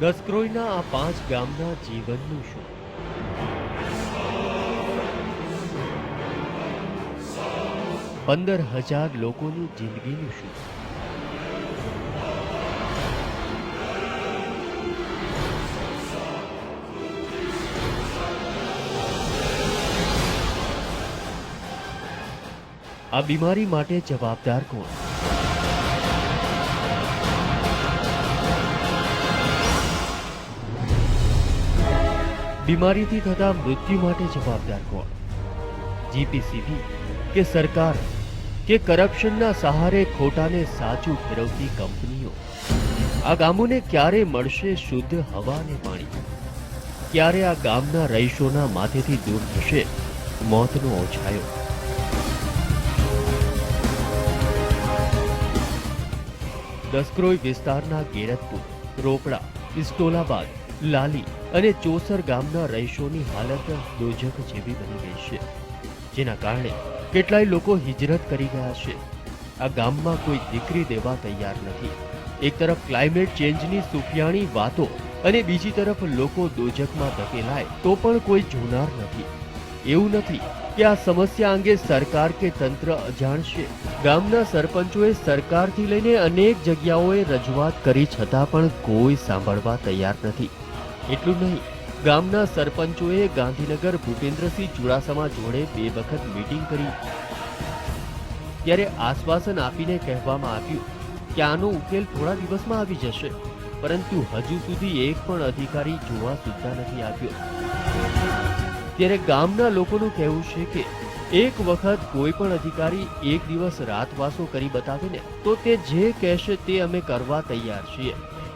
દસક્રોઈના આ પાંચ ગામના જીવનનું શું? પંદર હજાર લોકોની જિંદગીનું શું? આ બીમારી માટે જવાબદાર કોણ? બીમારીથી થતા મૃત્યુ માટે જવાબદાર કોણ? જીપીસીબી કે સરકાર? કે કરપ્શનના સહારે ખોટાને સાચું ફેરવતી કંપનીઓ? આ ગામોને ક્યારે મળશે શુદ્ધ હવા અને પાણી? ક્યારે આ ગામના રહીશોના માથેથી દૂર થશે મોતનો ઓછાયો? દસક્રોઈ વિસ્તારના ગેરતપુર, રોપડા, ઇસ્ટોલાબાદ, લાલી અને ચોસર ગામના રહીશોની હાલત દોજક જેવી બની ગઈ છે. જેના કારણે કેટલાય લોકો હિજરત કરી ગયા છે. આ ગામમાં કોઈ દીકરી દેવા તૈયાર નથી. એક તરફ ક્લાઇમેટ ચેન્જની સુફિયાણી વાતો અને બીજી તરફ લોકો દોજકમાં ધકેલાય તો પણ કોઈ જોનાર નથી. એવું નથી કે આ સમસ્યા અંગે સરકાર કે તંત્ર અજાણ છે. ગામના સરપંચોએ સરકારથી લઈને અનેક જગ્યાઓએ રજૂઆત કરી છતાં પણ કોઈ સાંભળવા તૈયાર નથી. એટલું નહીં, ગામના સરપંચોએ ગાંધીનગર ભૂપેન્દ્રસિંહ ચુડાસમા જોડે બે વખત મીટિંગ કરી. ત્યારે આશ્વાસન આપીને કહેવામાં આવ્યું કે આનો ઉકેલ થોડા દિવસમાં આવી જશે, પરંતુ હજુ સુધી એક પણ અધિકારી જોવા સુદ્ધા નથી આવ્યો. ત્યારે ગામના લોકોનું કહેવું છે કે, એક વખત કોઈ પણ અધિકારી એક દિવસ રાતવાસો કરી બતાવે ને, તો તે જે કહેશે તે અમે કરવા તૈયાર છીએ.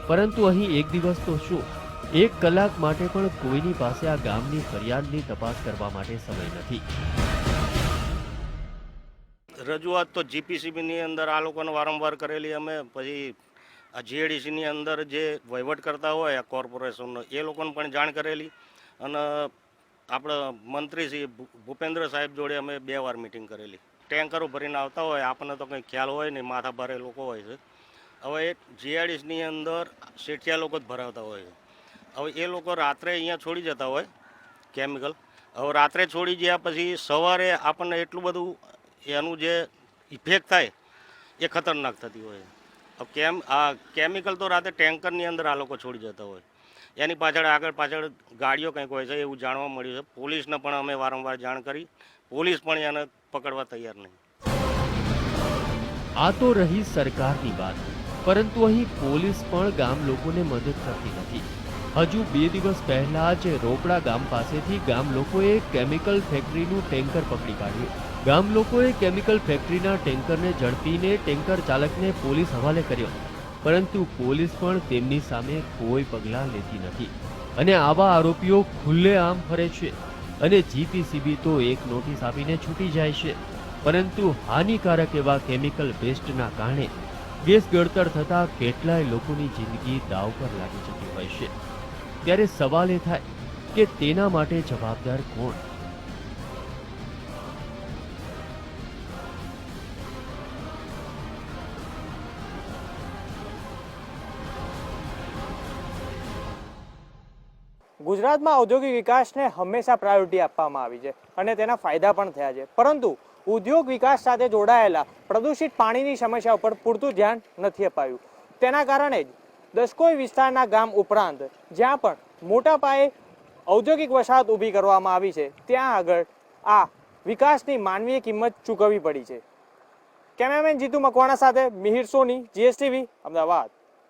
પરંતુ અહીં એક દિવસ તો શું? એક કલાક માટે પણ કોઈની પાસે આ ગામની ફરિયાદની તપાસ કરવા માટે સમય નથી. રજૂઆત તો જીપીસીબીની અંદર આ લોકોને વારંવાર કરેલી. અમે પછી આ જીએડીસીની અંદર જે વહીવટ કરતા હોય, આ કોર્પોરેશનનો, એ લોકોને પણ જાણ કરેલી. અને આપણા મંત્રી શ્રી ભૂપેન્દ્ર સાહેબ જોડે અમે બે વાર મિટિંગ કરેલી. ટેન્કરો ભરીને આવતા હોય, આપણને તો કંઈ ખ્યાલ હોય નહીં માથા ભારે લોકો હોય છે. હવે જીઆરડીસની અંદર શેઠિયા લોકો જ ભરાવતા હોય છે. હવે એ લોકો રાત્રે અહીંયા છોડી જતા હોય કેમિકલ હવે રાત્રે છોડી ગયા પછી સવારે આપણને એટલું બધું એનું જે ઇફેક્ટ થાય, એ ખતરનાક થતી હોય. હવે કેમ, આ કેમિકલ તો રાતે ટેન્કરની અંદર આ લોકો છોડી જતા હોય. એની પાછળ આગળ પાછળ ગાડીઓ કંઈક હોય છે એવું જાણવા મળ્યું છે. પોલીસને પણ અમે વારંવાર જાણ કરી. પોલીસ પણ એને પકડવા તૈયાર નહીં. આ તો રહી સરકારની વાત, પરંતુ અહીં પોલીસ પણ ગામ લોકોને મદદ કરતી નથી. હજુ બે દિવસ પહેલા જ રોપડા ગામ પાસેથી ગામ લોકોએ કેમિકલ ફેક્ટરીનું ટેન્કર પકડી કાઢ્યું. ગામ લોકોએ કેમિકલ ફેક્ટરીના ટેન્કરને ઝડપીને ટેન્કર ચાલકને પોલીસ હવાલે કર્યો. પરંતુ પોલીસ પણ તેમની સામે કોઈ પગલાં લેતી નથી. અને આવા આરોપીઓ ખુલ્લેઆમ ફરે છે. અને જીપીસીબી તો એક નોટિસ આપીને છૂટી જાય છે. પરંતુ હાનિકારક એવા કેમિકલ વેસ્ટના કારણે ગેસ ગળતર થતાં કેટલાય લોકોની જિંદગી દાવ પર લાગી જતી હોય છે. ત્યારે સવાલ એ થાય કે તેના માટે જવાબદાર કોણ? ગુજરાતમાં ઔદ્યોગિક વિકાસને હંમેશા પ્રાયોરિટી આપવામાં આવી છે અને તેના ફાયદા પણ થયા છે. પરંતુ ઉદ્યોગ વિકાસ સાથે જોડાયેલા પ્રદૂષિત પાણીની સમસ્યા ઉપર પૂરતું ધ્યાન નથી અપાયું. તેના કારણે જ દસકોઈ વિસ્તારના ગામ ઉપરાંત જ્યાં પણ મોટા પાયે ઔદ્યોગિક વસાહત ઊભી કરવામાં આવી છે, ત્યાં આગળ આ વિકાસની માનવીય કિંમત ચૂકવવી પડી છે. કેમેરામેન જીતુ મકવાણા સાથે મિહિર સોની જીએસટીવી અમદાવાદ.